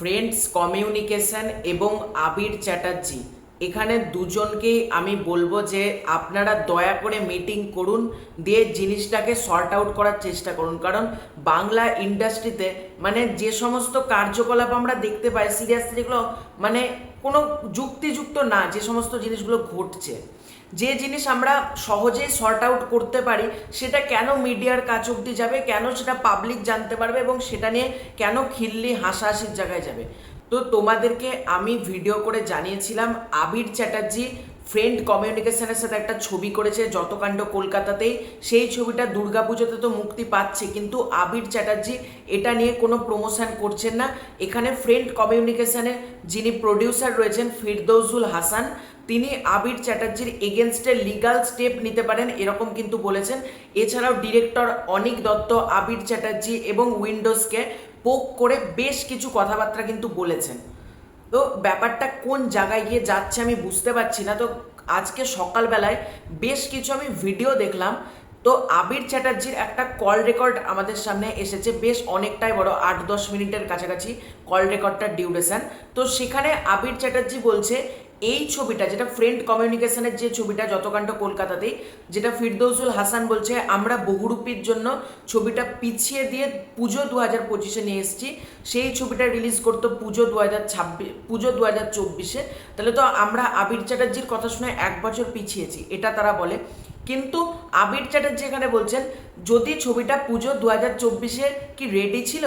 Friends communication এবং আবির চ্যাটার্জি। এখানে দুজনকেই আমি বলব যে আপনারা দয়া করে মিটিং করুন, দিয়ে জিনিসটাকে সর্ট আউট করার চেষ্টা করুন। কারণ বাংলা ইন্ডাস্ট্রিতে মানে যে সমস্ত কার্যকলাপ আমরা দেখতে পাই সিরিয়াসলি যেগুলো মানে কোনো যুক্তিযুক্ত না, যে সমস্ত জিনিসগুলো ঘটছে। যে জিনিস আমরা সহজেই সর্ট আউট করতে পারি, সেটা কেন মিডিয়ার কাছ অব্দি যাবে, কেন সেটা পাবলিক জানতে পারবে, এবং সেটা নিয়ে কেন খিল্লি হাসাহাসির জায়গায় যাবে? তো তোমাদেরকে আমি ভিডিও করে জানিয়েছিলাম, আবির চ্যাটার্জি ফ্রেন্ড কমিউনিকেশনের সাথে একটা ছবি করেছে যতকাণ্ড কলকাতাতেই। সেই ছবিটা দুর্গাপুজোতে তো মুক্তি পাচ্ছে, কিন্তু আবির চ্যাটার্জি এটা নিয়ে কোনো প্রমোশন করছেন না। এখানে ফ্রেন্ড কমিউনিকেশনের যিনি প্রডিউসার রয়েছেন ফিরদৌজুল হাসান, তিনি আবির চ্যাটার্জির এগেনস্টে লিগাল স্টেপ নিতে পারেন এরকম কিন্তু বলেছেন। এছাড়াও ডিরেক্টর অনিক দত্ত, আবির চ্যাটার্জি এবং উইন্ডোজকে পোক করে বেশ কিছু কথাবার্তা কিন্তু বলেছেন। তো ব্যাপারটা কোন জায়গায় গিয়ে যাচ্ছে আমি বুঝতে পারছি না। তো আজকে সকালবেলায় বেশ কিছু আমি ভিডিও দেখলাম। তো আবির চ্যাটার্জির একটা কল রেকর্ড আমাদের সামনে এসেছে বেশ অনেকটাই বড়, আট দশ মিনিটের কাছাকাছি কল রেকর্ডটার ডিউরেশন। তো সেখানে আবির চ্যাটার্জি বলছে এই ছবিটা, যেটা ফ্রেন্ড কমিউনিকেশনের যে ছবিটা, যতকাণ্ড কলকাতাতেই যেটা ফিরদৌসুল হাসান বলছে, আমরা বহুরূপীর জন্য ছবিটা পিছিয়ে দিয়ে পুজো দু হাজার পঁচিশে নিয়ে এসেছি। সেই ছবিটা রিলিজ করতো পুজো দু হাজার ছাব্বিশ পুজো দু হাজার চব্বিশে। তাহলে তো আমরা আবির চ্যাটার্জির কথা শুনে এক বছর পিছিয়েছি। এটা তারা বলে। কিন্তু আবির চ্যাটার্জি এখানে বলছেন, যদি ছবিটা পুজো দু হাজার চব্বিশে কি রেডি ছিল?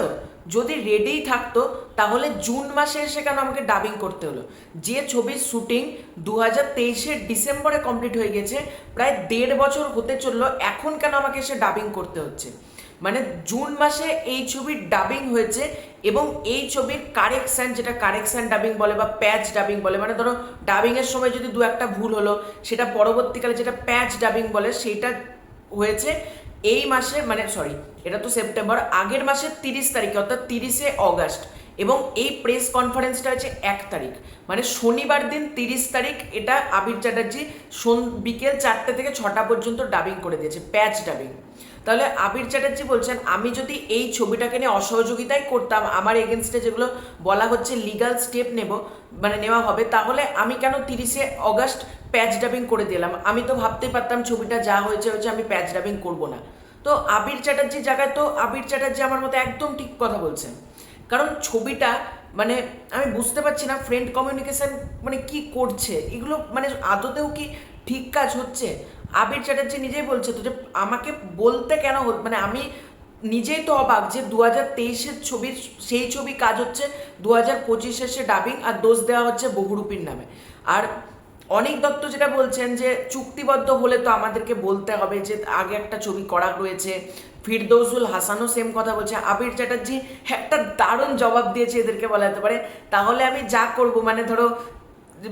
যদি রেডিই থাকতো, তাহলে জুন মাসে এসে কেন আমাকে ডাবিং করতে হলো? যে ছবির শুটিং দু হাজার তেইশের ডিসেম্বরে কমপ্লিট হয়ে গেছে, প্রায় দেড় বছর হতে চলল, এখন কেন আমাকে এসে ডাবিং করতে হচ্ছে? মানে জুন মাসে এই ছবির ডাবিং হয়েছে এবং এই ছবির কারেকশান যেটা কারেকশান ডাবিং বলে বা প্যাচ ডাবিং বলে মানে ধরো ডাবিংয়ের সময় যদি দু একটা ভুল হলো, সেটা পরবর্তীকালে যেটা প্যাচ ডাবিং বলে সেইটা হয়েছে এই মাসে মানে সরি এটা তো সেপ্টেম্বর আগের মাসের তিরিশ তারিখে, অর্থাৎ তিরিশে অগাস্ট এবং এই প্রেস কনফারেন্সটা হচ্ছে এক তারিখ। মানে শনিবার দিন তিরিশ তারিখ এটা আবির চ্যাটার্জি বিকেল চারটে থেকে ছটা পর্যন্ত ডাবিং করে দিয়েছে প্যাচ ডাবিং তাহলে আবির চ্যাটার্জি বলছেন, আমি যদি এই ছবিটাকে নিয়ে অসহযোগিতাই করতাম, আমার এগেনস্টে যেগুলো বলা হচ্ছে লিগাল স্টেপ নেব মানে নেওয়া হবে, তাহলে আমি কেন তিরিশে অগাস্ট প্যাচ ডাবিং করে দিলাম? আমি তো ভাবতেই পারতাম ছবিটা যা হয়েছে হয়েছে আমি প্যাচ ডাবিং করব না। তো আবির চ্যাটার্জির জায়গায় তো আবির চ্যাটার্জি আমার মতো একদম ঠিক কথা বলছেন। কারণ ছবিটা মানে আমি বুঝতে পারছি না ফ্রেন্ড কমিউনিকেশন মানে কি করছে, এগুলো মানে আদতেও কি ঠিক কাজ হচ্ছে? আবির চ্যাটার্জি নিজেই বলছে তো যে আমাকে বলতে কেন মানে আমি নিজেই তো অবাক যে দু হাজার তেইশের ছবির সেই ছবি কাজ হচ্ছে দু হাজার পঁচিশে সে ডাবিং আর দোষ দেওয়া হচ্ছে বহুরূপীর নামে। আর অনেক দত্ত যেটা বলছেন যে চুক্তিবদ্ধ হলে তো আমাদেরকে বলতে হবে যে আগে একটা ছবি করা রয়েছে ফিরদৌসুল হাসানও সেম কথা বলছে। আবির চ্যাটার্জি একটা দারুণ জবাব দিয়েছে এদেরকে বলা যেতে পারে। তাহলে আমি যা করব মানে ধরো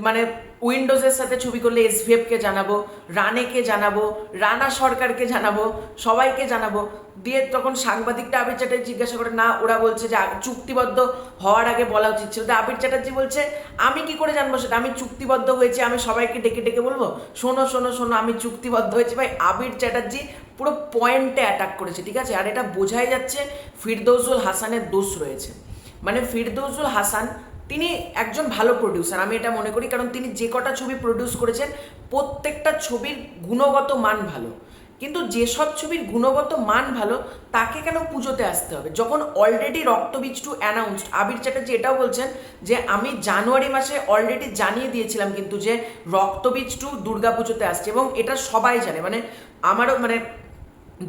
মানে উইন্ডোজের সাথে ছবি করলে এসভিএফকে জানাব, রানেকে জানাব, রানা সরকারকে জানাব, সবাইকে জানাব। দিয়ে তখন সাংবাদিকটা আবির চ্যাটার্জি জিজ্ঞাসা করে, না, ওরা বলছে যে চুক্তিবদ্ধ হওয়ার আগে বলা উচিত ছিল। তো আবির চ্যাটার্জি বলছে, আমি কি করে জানব সেটা? আমি চুক্তিবদ্ধ হয়েছি, আমি সবাইকে ডেকে ডেকে বলব? শোনো শোনো শোনো, আমি চুক্তিবদ্ধ হয়েছি। ভাই, আবির চ্যাটার্জি পুরো পয়েন্টে অ্যাটাক করেছে, ঠিক আছে? আর এটা বোঝাই যাচ্ছে ফিরদৌসুল হাসানের দোষ রয়েছে। মানে ফিরদৌসুল হাসান তিনি একজন ভালো প্রডিউসার আমি এটা মনে করি, কারণ তিনি যে কটা ছবি প্রডিউস করেছেন, প্রত্যেকটা ছবির গুণগত মান ভালো। কিন্তু যেসব ছবির গুণগত মান ভালো, তাকে কেন পুজোতে আসতে হবে? যখন already Raktabeej two announced Abir Chatterjee এটাও বলছেন যে, আমি জানুয়ারি মাসে অলরেডি জানিয়ে দিয়েছিলাম কিন্তু যে, রক্তবীজ টু দুর্গাপুজোতে আসছে। এবং এটা সবাই জানে মানে আমারও মানে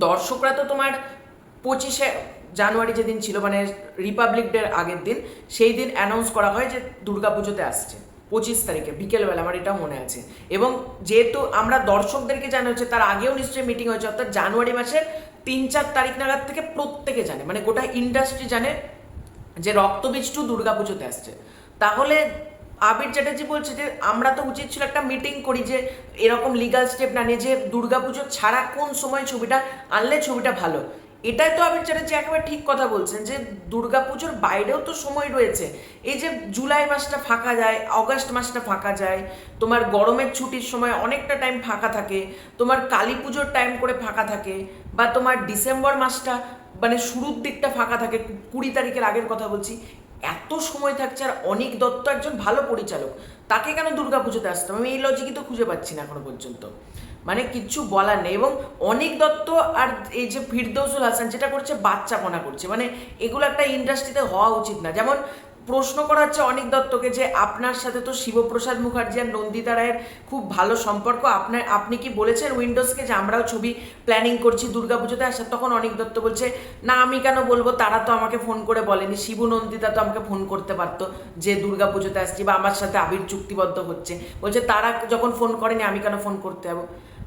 দর্শকরা তো তোমার পঁচিশে জানুয়ারি যেদিন ছিল মানে রিপাবলিক ডের আগের দিন, সেই দিন অ্যানাউন্স করা হয় যে দুর্গাপুজোতে আসছে, পঁচিশ তারিখে, বিকেলবেলা, আমার এটাও মনে আছে। এবং যেহেতু আমরা দর্শকদেরকে জানা হচ্ছে, তার আগেও নিশ্চয়ই মিটিং হয়েছে, অর্থাৎ জানুয়ারি মাসের তিন চার তারিখ নাগাদ থেকে প্রত্যেকে জানে মানে গোটা ইন্ডাস্ট্রি জানে যে রক্তবীজ টু দুর্গাপুজোতে আসছে। তাহলে আবির চ্যাটার্জি বলছে যে, আমরা তো উচিত ছিল একটা মিটিং করি যে এরকম লিগাল স্টেপ না নিয়ে যে দুর্গাপুজো ছাড়া কোন সময় ছবিটা আনলে ছবিটা ভালো। এটাই তো আবির চ্যাটার্জি একেবারে ঠিক কথা বলছেন যে দুর্গাপুজোর বাইরেও তো সময় রয়েছে। এই যে জুলাই মাসটা ফাঁকা যায়, অগাস্ট মাসটা ফাঁকা যায়, তোমার গরমের ছুটির সময় অনেকটা টাইম ফাঁকা থাকে, তোমার কালী পুজোর টাইম করে ফাঁকা থাকে, বা তোমার ডিসেম্বর মাসটা মানে শুরুর দিকটা ফাঁকা থাকে, কুড়ি তারিখের আগের কথা বলছি, এত সময় থাকছে আর অনিক দত্ত একজন ভালো পরিচালক, তাকে কেন দুর্গাপুজোতে আসতাম আমি এই লজিকই তো খুঁজে পাচ্ছি না এখনও পর্যন্ত। মানে কিচ্ছু বলার নেই এবং অনেক দত্ত আর এই যে ফিরদৌসুল হাসান যেটা করছে, বাচ্চাপনা করছে। মানে এগুলো একটা ইন্ডাস্ট্রিতে হওয়া উচিত না। যেমন প্রশ্ন করা হচ্ছে অনেক দত্তকে যে, আপনার সাথে তো শিবপ্রসাদ মুখার্জি আর নন্দিতা রায়ের খুব ভালো সম্পর্ক। আপনার, আপনি কি বলেছেন উইন্ডোজকে যে, আমরাও ছবি প্ল্যানিং করছি দুর্গাপুজোতে? আসার তখন অনেক দত্ত বলছে, না, আমি কেন বলব? তারা তো আমাকে ফোন করে বলেনি। শিবু নন্দিতা তো আমাকে ফোন করতে পারতো যে, দুর্গাপুজোতে আসছি বা আমার সাথে আবির চুক্তিবদ্ধ হচ্ছে। বলছে, তারা যখন ফোন করেনি, আমি কেন ফোন করতে যাব?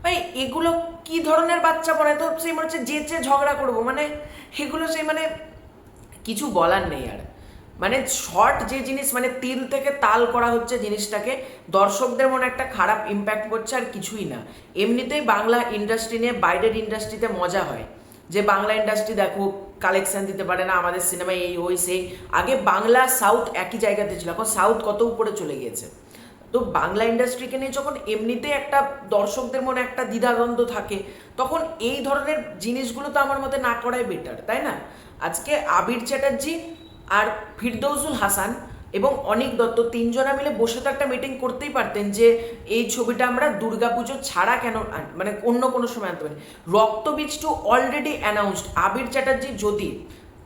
ভাই এগুলো কি ধরনের বাচ্চা পড়ে তো সেই মনে হচ্ছে যেচে ঝগড়া করব। মানে এগুলো সেই মানে কিছু বলার নেই আর। মানে শর্ট যে জিনিস মানে তিল থেকে তাল করা হচ্ছে জিনিসটাকে, দর্শকদের মনে একটা খারাপ ইম্প্যাক্ট করছে আর কিছুই না। এমনিতেই বাংলা ইন্ডাস্ট্রি নিয়ে বাইরের ইন্ডাস্ট্রিতে মজা হয়। যে বাংলা ইন্ডাস্ট্রি দেখো কালেকশন দিতে পারে না, আমাদের সিনেমায় এই, ওই, সেই। আগে বাংলা সাউথ একই জায়গাতে ছিল। এখন সাউথ কত উপরে চলে গিয়েছে? তো বাংলা ইন্ডাস্ট্রিকে নিয়ে যখন এমনিতেই একটা দর্শকদের মনে একটা দ্বিধাদ্বন্দ্ব থাকে, তখন এই ধরনের জিনিসগুলো তো আমার মতে না করাই বেটার তাই না? আজকে আবির চ্যাটার্জি আর ফিরদৌসুল হাসান এবং অনিক দত্ত তিনজনা মিলে বসে তো একটা মিটিং করতেই পারতেন যে, এই ছবিটা আমরা দুর্গাপুজো ছাড়া কেন মানে অন্য কোনো সময় আনতে পারি। Raktabeej two already announced Abir Chatterjee যদি,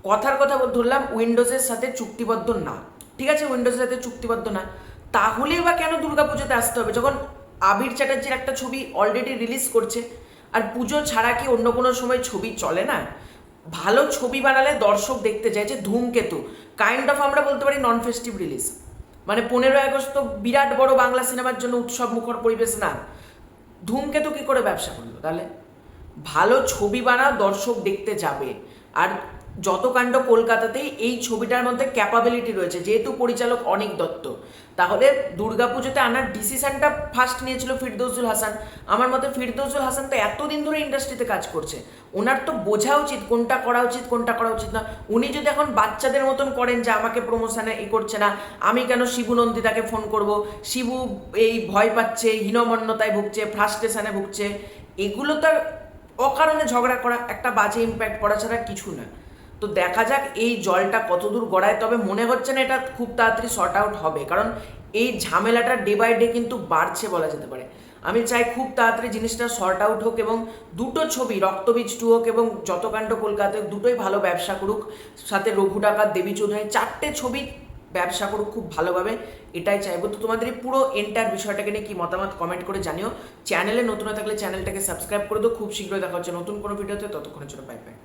কথার কথা ধরলাম উইন্ডোজের সাথে চুক্তিবদ্ধ না, ঠিক আছে? উইন্ডোজের সাথে চুক্তিবদ্ধ না। তাহলেই বা কেন দুর্গাপুজোতে আসতে হবে? যখন আবির চ্যাটার্জির একটা ছবি অলরেডি রিলিজ করছে, আর পুজো ছাড়া কি অন্য কোনো সময় ছবি চলে না? ভালো ছবি বানালে দর্শক দেখতে চায় যে ধূমকেতু। কাইন্ড অফ আমরা বলতে পারি নন ফেস্টিভ রিলিজ মানে পনেরোই আগস্ট তো বিরাট বড় বাংলা সিনেমার জন্য উৎসব মুখর পরিবেশ না। ধূমকেতু কি করে ব্যবসা করল তাহলে? ভালো ছবি বানা দর্শক দেখতে যাবে। আর যত কাণ্ড কলকাতাতেই এই ছবিটার মধ্যে ক্যাপাবিলিটি রয়েছে, যেহেতু পরিচালক অনিক দত্ত। তাহলে দুর্গাপুজোতে আনার ডিসিশনটা ফার্স্ট নিয়েছিল ফিরদৌসুল হাসান। আমার মতে ফিরদৌসুল হাসান তো এতদিন ধরে ইন্ডাস্ট্রিতে কাজ করছে। ওনার তো বোঝা উচিত কোনটা করা উচিত, কোনটা করা উচিত না। উনি যদি এখন বাচ্চাদের মতন করেন যে আমাকে প্রমোশনে এ করছে না, আমি কেন শিবু নন্দিতাকে ফোন করব? শিবু এই ভয় পাচ্ছে, হীনমন্যতায় ভুগছে ফ্রাস্ট্রেশনে ভুগছে। এগুলো তো অকারণে ঝগড়া করা, একটা বাজে ইম্প্যাক্ট পড়া ছাড়া কিছু না। তো দেখা যাক এই জলটা কতদূর গড়ায়। তবে মনে হচ্ছে না এটা খুব তাড়াতাড়ি শর্ট আউট হবে, কারণ এই ঝামেলাটা ডে বাই ডে কিন্তু বাড়ছে বলা যেতে পারে। আমি চাই খুব তাড়াতাড়ি জিনিসটা শর্ট আউট হোক এবং দুটো ছবি, রক্তবীজ টু হোক এবং যতকাণ্ড কলকাতায় দুটোই ভালো ব্যবসা করুক, সাথে রঘু ডাকাত, দেবী চৌধুরী, চারটে ছবি ব্যবসা করুক খুব ভালোভাবে, এটাই চাইব। তো তোমাদের এই পুরো এন্টার বিষয়টাকে নিয়ে কি মতামত কমেন্ট করে জানিও। চ্যানেলে নতুন থাকলে চ্যানেলটাকে সাবস্ক্রাইব করে দিও। খুব শীঘ্রই দেখা হচ্ছে নতুন কোনো ভিডিওতে, ততক্ষণের জন্য বাই বাই